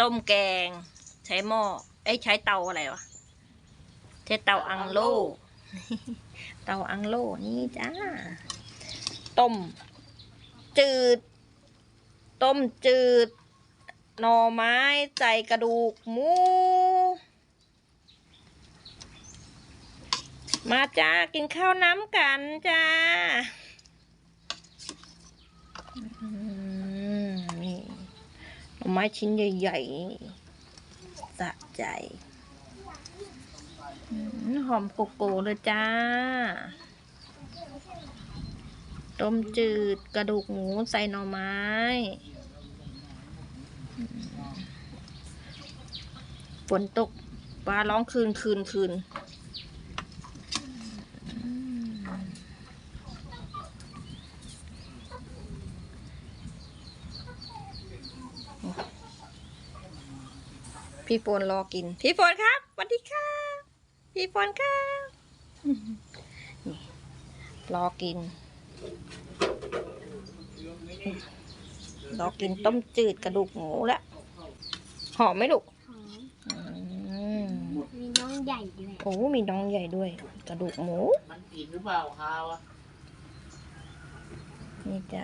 ต้มแกง ใช้หม้อเอ้ยใช้เตาอะไรวะใช้เตาอังโล เตาอังโลนี่จ้า ต้ม จืด ต้มจืดหน่อไม้ใส่กระดูกหมู มาจ้ากินข้าวน้ำกันจ้าอืมนี่หน่อ ไม้ชิ้นใหญ่ๆสะใจหอมโกโก้เลยจ้า ต้มจืดกระดูกหมูใส่หน่อไม้ ฝนตกฟ้าร้องคืนคืนคืน พี่ฝนรอกิน พี่ฝนครับสวัสดีค่ะพี่ฝนครับนี่รอกิน รอกินต้มจืดกระดูกหมูแล้วหอมไหมลูกหอมอืมมีน้องใหญ่ด้วยโอ้ มีน้องใหญ่ด้วย กระดูกหมู มันกินหรือเปล่าคาวอะนี่จ้ะ